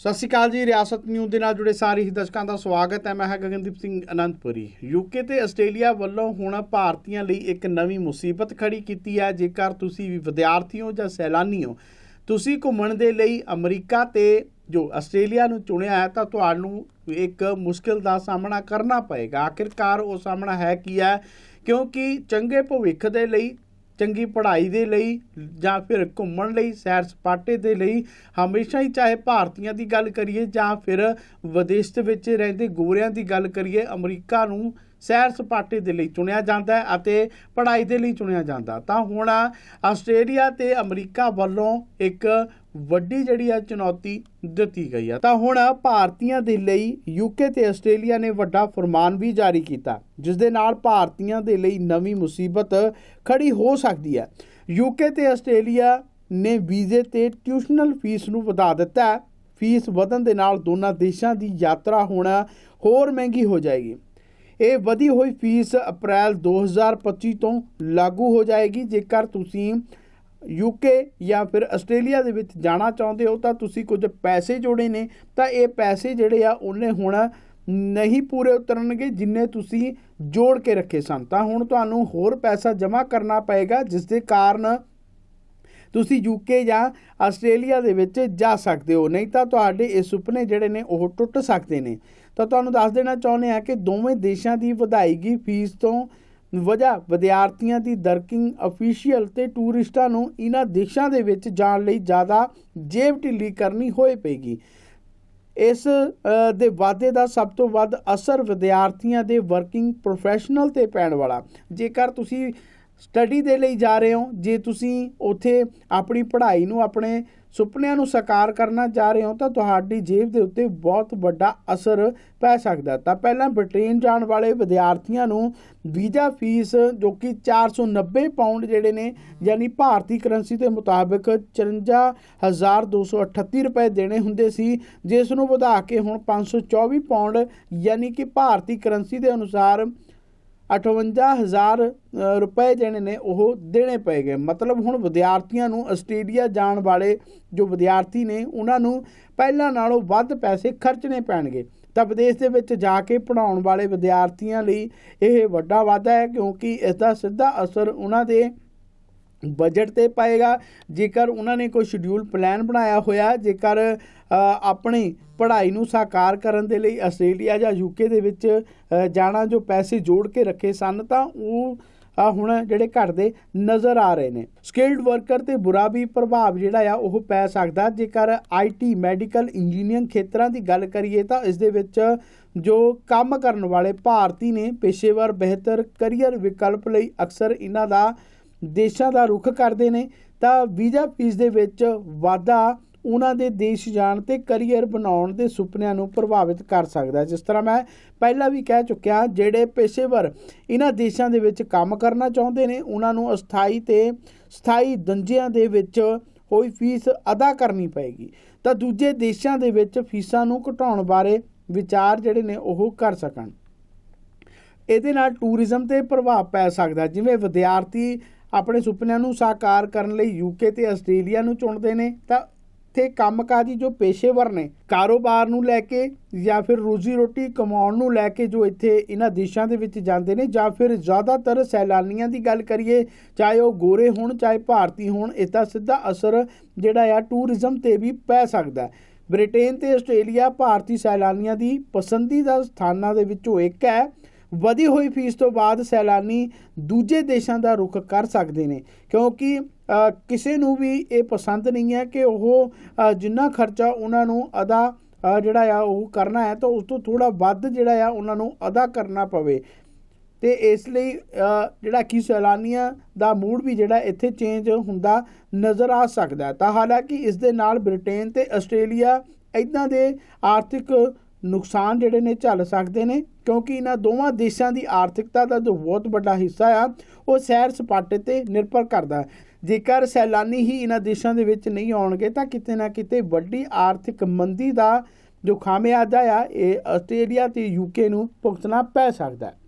ਸਤਿ ਸ਼੍ਰੀ ਅਕਾਲ ਜੀ, ਰਿਆਸਤ ਨਿਊਜ਼ ਦੇ ਨਾਲ ਜੁੜੇ ਸਾਰੇ ਹੀ ਦਰਸ਼ਕਾਂ ਦਾ ਸਵਾਗਤ ਹੈ। ਮੈਂ ਹਾਂ ਗਗਨਦੀਪ ਸਿੰਘ ਅਨੰਤਪੁਰੀ ਯੂਕੇ ਤੇ ਆਸਟ੍ਰੇਲੀਆ ਵੱਲੋਂ ਹੁਣ ਭਾਰਤੀਆਂ ਲਈ ਇੱਕ ਨਵੀਂ ਮੁਸੀਬਤ ਖੜੀ ਕੀਤੀ ਹੈ। ਜੇਕਰ ਤੁਸੀਂ ਵੀ ਵਿਦਿਆਰਥੀ ਹੋ ਜਾਂ ਸੈਲਾਨੀ ਹੋ, ਤੁਸੀਂ ਘੁੰਮਣ ਦੇ ਲਈ ਅਮਰੀਕਾ ਤੇ ਜੋ ਆਸਟ੍ਰੇਲੀਆ ਨੂੰ ਚੁਣਿਆ ਹੈ, ਤਾਂ ਤੁਹਾਨੂੰ ਇੱਕ ਮੁਸ਼ਕਿਲ ਦਾ ਸਾਹਮਣਾ ਕਰਨਾ ਪਏਗਾ। ਆਖਿਰਕਾਰ ਉਹ ਸਾਹਮਣਾ ਹੈ ਕੀ ਹੈ? ਕਿਉਂਕਿ ਚੰਗੇ ਭਵਿੱਖ ਦੇ ਲਈ ਚੰਗੀ ਪੜ੍ਹਾਈ ਦੇ ਲਈ ਜਾਂ ਫਿਰ ਘੁੰਮਣ ਲਈ, ਸੈਰ ਸਪਾਟੇ ਦੇ ਲਈ, ਹਮੇਸ਼ਾ ਹੀ ਚਾਹੇ ਭਾਰਤੀਆਂ ਦੀ ਗੱਲ ਕਰੀਏ ਜਾਂ ਫਿਰ ਵਿਦੇਸ਼ ਦੇ ਵਿੱਚ ਰਹਿੰਦੇ ਗੋਰਿਆਂ ਦੀ ਗੱਲ ਕਰੀਏ, ਅਮਰੀਕਾ ਨੂੰ ਸੈਰ ਸਪਾਟੇ ਦੇ ਲਈ ਚੁਣਿਆ ਜਾਂਦਾ ਹੈ ਅਤੇ ਪੜ੍ਹਾਈ ਦੇ ਲਈ ਚੁਣਿਆ ਜਾਂਦਾ। ਤਾਂ ਹੁਣ ਆਸਟ੍ਰੇਲੀਆ ਤੇ ਅਮਰੀਕਾ ਵੱਲੋਂ ਇੱਕ ਵੱਡੀ ਜਿਹੜੀ ਆ ਚੁਣੌਤੀ ਦਿੱਤੀ ਗਈ ਆ ਤਾਂ ਹੁਣ ਭਾਰਤੀਆਂ ਦੇ ਲਈ ਯੂਕੇ ਤੇ ਆਸਟ੍ਰੇਲੀਆ ਨੇ ਵੱਡਾ ਫਰਮਾਨ ਵੀ ਜਾਰੀ ਕੀਤਾ, ਜਿਸ ਦੇ ਨਾਲ ਭਾਰਤੀਆਂ ਦੇ ਲਈ ਨਵੀਂ ਮੁਸੀਬਤ ਖੜੀ ਹੋ ਸਕਦੀ ਹੈ। ਯੂਕੇ ਤੇ ਆਸਟ੍ਰੇਲੀਆ ਨੇ ਵੀਜ਼ੇ ਤੇ ਟਿਊਸ਼ਨਲ ਫੀਸ ਨੂੰ ਵਧਾ ਦਿੱਤਾ ਫੀਸ ਵਧਣ ਦੇ ਨਾਲ ਦੋਨਾਂ ਦੇਸ਼ਾਂ ਦੀ ਯਾਤਰਾ ਹੋਣਾ ਹੋਰ ਮਹਿੰਗੀ ਹੋ ਜਾਏਗੀ। ਇਹ ਵਧੀ ਹੋਈ ਫੀਸ ਅਪ੍ਰੈਲ 2025 ਤੋਂ ਲਾਗੂ ਹੋ ਜਾਏਗੀ। ਜੇਕਰ ਤੁਸੀਂ ਯੂਕੇ ਜਾਂ ਫਿਰ ਆਸਟ੍ਰੇਲੀਆ ਦੇ ਵਿੱਚ ਜਾਣਾ ਚਾਹੁੰਦੇ ਹੋ, ਤਾਂ ਤੁਸੀਂ ਕੁਝ ਪੈਸੇ ਜੋੜੇ ਨੇ। ਤਾਂ ਇਹ ਪੈਸੇ ਜਿਹੜੇ ਆ, ਉਹਨੇ ਹੁਣ ਨਹੀਂ ਪੂਰੇ ਉਤਰਨਗੇ ਜਿੰਨੇ ਤੁਸੀਂ ਜੋੜ ਕੇ ਰੱਖੇ ਸਨ। ਤਾਂ ਹੁਣ ਤੁਹਾਨੂੰ ਹੋਰ ਪੈਸਾ ਜਮ੍ਹਾਂ ਕਰਨਾ ਪਏਗਾ, ਜਿਸ ਦੇ ਕਾਰਨ ਤੁਸੀਂ ਯੂਕੇ ਜਾਂ ਆਸਟ੍ਰੇਲੀਆ ਦੇ ਵਿੱਚ ਜਾ ਸਕਦੇ ਹੋ। ਨਹੀਂ ਤਾਂ ਤੁਹਾਡੇ ਇਹ ਸੁਪਨੇ ਜਿਹੜੇ ਨੇ ਉਹ ਟੁੱਟ ਸਕਦੇ ਨੇ। ਤਾਂ ਤੁਹਾਨੂੰ ਦੱਸ ਦੇਣਾ ਚਾਹੁੰਦੇ ਆ ਕਿ ਦੋਵੇਂ ਦੇਸ਼ਾਂ ਦੀ ਵਧਾਈ ਗਈ ਫੀਸ ਤੋਂ ਵਜ੍ਹਾ ਵਿਦਿਆਰਥੀਆਂ ਦੀ ਦਰਕਿੰਗ ਅਫੀਸ਼ੀਅਲ ਤੇ ਟੂਰਿਸਟਾਂ ਨੂੰ ਇਹਨਾਂ ਦੇਸ਼ਾਂ ਦੇ ਵਿੱਚ ਜਾਣ ਲਈ ਜ਼ਿਆਦਾ ਜੇਬ ਢਿੱਲੀ ਕਰਨੀ ਹੋਏ ਪਏਗੀ। ਇਸ ਦੇ ਵਾਅਦੇ ਦਾ ਸਭ ਤੋਂ ਵੱਧ ਅਸਰ ਵਿਦਿਆਰਥੀਆਂ ਦੇ ਵਰਕਿੰਗ ਪ੍ਰੋਫੈਸ਼ਨਲ ਤੇ ਪੈਣ ਵਾਲਾ। ਜੇਕਰ ਤੁਸੀਂ ਸਟੱਡੀ ਦੇ ਲਈ ਜਾ ਰਹੇ ਹੋ, ਜੇ ਤੁਸੀਂ ਉੱਥੇ ਆਪਣੀ ਪੜ੍ਹਾਈ ਨੂੰ ਆਪਣੇ ਸੁਪਨਿਆਂ ਨੂੰ ਸਾਕਾਰ ਕਰਨਾ ਚਾਹ ਰਹੇ ਹੋ, ਤਾਂ ਤੁਹਾਡੀ ਜੇਬ ਦੇ ਉੱਤੇ ਬਹੁਤ ਵੱਡਾ ਅਸਰ ਪੈ ਸਕਦਾ। ਤਾਂ ਪਹਿਲਾਂ ਬ੍ਰਿਟੇਨ ਜਾਣ ਵਾਲੇ ਵਿਦਿਆਰਥੀਆਂ ਨੂੰ ਵੀਜ਼ਾ ਫੀਸ ਜੋ ਕਿ 490 ਪਾਉਂਡ ਜਿਹੜੇ ਨੇ, ਯਾਨੀ ਭਾਰਤੀ ਕਰੰਸੀ ਦੇ ਮੁਤਾਬਕ 54238 ਰੁਪਏ ਦੇਣੇ ਹੁੰਦੇ ਸੀ, ਜਿਸ ਨੂੰ ਵਧਾ ਕੇ ਹੁਣ 524 ਪਾਉਂਡ, ਯਾਨੀ ਕਿ ਭਾਰਤੀ ਕਰੰਸੀ ਦੇ ਅਨੁਸਾਰ 58000 ਅ, ਰੁਪਏ ਜਿਹੜੇ ਨੇ ਉਹ ਦੇਣੇ ਪਏਗੇ ਮਤਲਬ ਹੁਣ ਵਿਦਿਆਰਥੀਆਂ ਨੂੰ ਆਸਟ੍ਰੇਲੀਆ ਜਾਣ ਵਾਲੇ ਜੋ ਵਿਦਿਆਰਥੀ ਨੇ ਉਹਨਾਂ ਨੂੰ ਪਹਿਲਾਂ ਨਾਲੋਂ ਵੱਧ ਪੈਸੇ ਖਰਚਣੇ ਪੈਣਗੇ। ਤਾਂ ਵਿਦੇਸ਼ ਦੇ ਵਿੱਚ ਜਾ ਕੇ ਪੜਾਉਣ ਵਾਲੇ ਵਿਦਿਆਰਥੀਆਂ ਲਈ ਇਹ ਵੱਡਾ ਵਾਧਾ ਹੈ ਕਿਉਂਕਿ ਇਸ ਦਾ ਸਿੱਧਾ ਅਸਰ ਉਹਨਾਂ ਦੇ ਬਜਟ ਤੇ ਪਾਏਗਾ। ਜੇਕਰ ਉਹਨਾਂ ਨੇ ਕੋਈ ਸ਼ਡਿਊਲ ਪਲਾਨ ਬਣਾਇਆ ਹੋਇਆ, ਜੇਕਰ ਆਪਣੀ ਪੜ੍ਹਾਈ ਨੂੰ ਸਾਕਾਰ ਕਰਨ ਦੇ ਲਈ ਆਸਟ੍ਰੇਲੀਆ ਜਾਂ ਯੂਕੇ ਦੇ ਵਿੱਚ ਜਾਣਾ ਜੋ ਪੈਸੇ ਜੋੜ ਕੇ ਰੱਖੇ ਸਨ, ਤਾਂ ਉਹ ਆ ਹੁਣ ਜਿਹੜੇ ਘਟਦੇ ਨਜ਼ਰ ਆ ਰਹੇ ਨੇ। ਸਕਿਲਡ ਵਰਕਰ ਤੇ ਬੁਰਾ ਵੀ ਪ੍ਰਭਾਵ ਜਿਹੜਾ ਆ, ਉਹ ਪੈ ਸਕਦਾ। ਜੇਕਰ ਆਈਟੀ ਮੈਡੀਕਲ ਇੰਜੀਨੀਅਰਿੰਗ ਖੇਤਰਾਂ ਦੀ ਗੱਲ ਕਰੀਏ, ਤਾਂ ਇਸ ਦੇ ਵਿੱਚ ਜੋ ਕੰਮ ਕਰਨ ਵਾਲੇ ਭਾਰਤੀ ਨੇ, ਪੇਸ਼ੇਵਰ, ਬਿਹਤਰ ਕੈਰੀਅਰ ਵਿਕਲਪ ਲਈ ਅਕਸਰ ਇਹਨਾਂ ਦਾ ਦੇਸ਼ਾਂ ਦਾ ਰੁਖ ਕਰਦੇ ਨੇ, ਤਾਂ ਵੀਜ਼ਾ ਫੀਸ ਦੇ ਵਿੱਚ ਵਾਧਾ ਉਹਨਾਂ ਦੇ ਦੇਸ਼ ਜਾਣ ਤੇ ਕੈਰੀਅਰ ਬਣਾਉਣ ਦੇ ਸੁਪਨਿਆਂ ਨੂੰ ਪ੍ਰਭਾਵਿਤ ਕਰ ਸਕਦਾ ਜਿਸ ਤਰ੍ਹਾਂ ਮੈਂ ਪਹਿਲਾਂ ਵੀ ਕਹਿ ਚੁੱਕਿਆ, ਜਿਹੜੇ ਪੇਸ਼ੇਵਰ ਇਹਨਾਂ ਦੇਸ਼ਾਂ ਦੇ ਵਿੱਚ ਕੰਮ ਕਰਨਾ ਚਾਹੁੰਦੇ ਨੇ, ਉਹਨਾਂ ਨੂੰ ਅਸਥਾਈ ਤੇ ਸਥਾਈ ਦੰਜਿਆਂ ਦੇ ਵਿੱਚ ਹੋਈ ਫੀਸ ਅਦਾ ਕਰਨੀ ਪਏਗੀ। ਤਾਂ ਦੂਜੇ ਦੇਸ਼ਾਂ ਦੇ ਵਿੱਚ ਫੀਸਾਂ ਨੂੰ ਘਟਾਉਣ ਬਾਰੇ ਵਿਚਾਰ ਜਿਹੜੇ ਨੇ, ਉਹ ਕਰ ਸਕਣ। ਇਹਦੇ ਨਾਲ ਟੂਰਿਜ਼ਮ ਤੇ ਪ੍ਰਭਾਵ ਪੈ ਸਕਦਾ ਜਿਵੇਂ ਵਿਦਿਆਰਥੀ ਆਪਣੇ ਸੁਪਨਿਆਂ ਨੂੰ ਸਾਕਾਰ ਕਰਨ ਲਈ ਯੂਕੇ ਤੇ ਆਸਟ੍ਰੇਲੀਆ ਨੂੰ ਚੁਣਦੇ ਨੇ, ਤਾਂ ਇੱਥੇ ਕੰਮਕਾਜੀ ਜੋ ਪੇਸ਼ੇਵਰ ਨੇ, ਕਾਰੋਬਾਰ ਨੂੰ ਲੈ ਕੇ ਜਾਂ ਫਿਰ ਰੋਜ਼ੀ ਰੋਟੀ ਕਮਾਉਣ ਨੂੰ ਲੈ ਕੇ ਜੋ ਇੱਥੇ ਇਹਨਾਂ ਦੇਸ਼ਾਂ ਦੇ ਵਿੱਚ ਜਾਂਦੇ ਨੇ, ਜਾਂ ਫਿਰ ਜ਼ਿਆਦਾਤਰ ਸੈਲਾਨੀਆਂ ਦੀ ਗੱਲ ਕਰੀਏ, ਚਾਹੇ ਉਹ ਗੋਰੇ ਹੋਣ, ਚਾਹੇ ਭਾਰਤੀ ਹੋਣ ਇਸ ਦਾ ਸਿੱਧਾ ਅਸਰ ਜਿਹੜਾ ਆ ਟੂਰਿਜ਼ਮ ਤੇ ਵੀ ਪੈ ਸਕਦਾ ਹੈ। ਬ੍ਰਿਟੇਨ ਤੇ ਆਸਟ੍ਰੇਲੀਆ ਭਾਰਤੀ ਸੈਲਾਨੀਆਂ ਦੀ ਪਸੰਦੀਦਾ ਸਥਾਨਾਂ ਦੇ ਵਿੱਚੋਂ ਇੱਕ ਹੈ ਵਧੀ ਹੋਈ ਫੀਸ ਤੋਂ ਬਾਅਦ ਸੈਲਾਨੀ ਦੂਜੇ ਦੇਸ਼ਾਂ ਦਾ ਰੁਖ ਕਰ ਸਕਦੇ ਨੇ। ਕਿਉਂਕਿ ਕਿਸੇ ਨੂੰ ਵੀ ਇਹ ਪਸੰਦ ਨਹੀਂ ਹੈ ਕਿ ਉਹ ਜਿੰਨਾ ਖਰਚਾ ਉਹਨਾਂ ਨੂੰ ਅਦਾ ਜਿਹੜਾ ਆ ਉਹ ਕਰਨਾ ਹੈ, ਤਾਂ ਉਸ ਤੋਂ ਥੋੜਾ ਵੱਧ ਜਿਹੜਾ ਆ ਉਹਨਾਂ ਨੂੰ ਅਦਾ ਕਰਨਾ ਪਵੇ। ਤੇ ਇਸ ਲਈ ਜਿਹੜਾ ਕਿ ਸੈਲਾਨੀਆਂ ਦਾ ਮੂਡ ਵੀ ਜਿਹੜਾ ਇੱਥੇ ਚੇਂਜ ਹੁੰਦਾ ਨਜ਼ਰ ਆ ਸਕਦਾ ਤਾਂ ਹਾਲਾਂਕਿ ਇਸ ਦੇ ਨਾਲ ਬ੍ਰਿਟੇਨ ਤੇ ਆਸਟ੍ਰੇਲੀਆ ਇਦਾਂ ਦੇ ਆਰਥਿਕ ਨੁਕਸਾਨ ਜਿਹੜੇ ਨੇ ਝੱਲ ਸਕਦੇ ਨੇ, ਕਿਉਂਕਿ ਇਹਨਾਂ ਦੋਵਾਂ ਦੇਸ਼ਾਂ ਦੀ ਆਰਥਿਕਤਾ ਦਾ ਜੋ ਬਹੁਤ ਵੱਡਾ ਹਿੱਸਾ ਆ, ਉਹ ਸੈਰ ਸਪਾਟੇ ਤੇ ਨਿਰਭਰ ਕਰਦਾ ਜੇਕਰ ਸੈਲਾਨੀ ਹੀ ਇਹਨਾਂ ਦੇਸ਼ਾਂ ਦੇ ਵਿੱਚ ਨਹੀਂ ਆਉਣਗੇ, ਤਾਂ ਕਿਤੇ ਨਾ ਕਿਤੇ ਵੱਡੀ ਆਰਥਿਕ ਮੰਦੀ ਦਾ ਜੋ ਖਾਮਿਆਜ਼ਾ ਆ, ਇਹ ਆਸਟ੍ਰੇਲੀਆ ਤੇ ਯੂਕੇ ਨੂੰ ਭੁਗਤਣਾ ਪੈ ਸਕਦਾ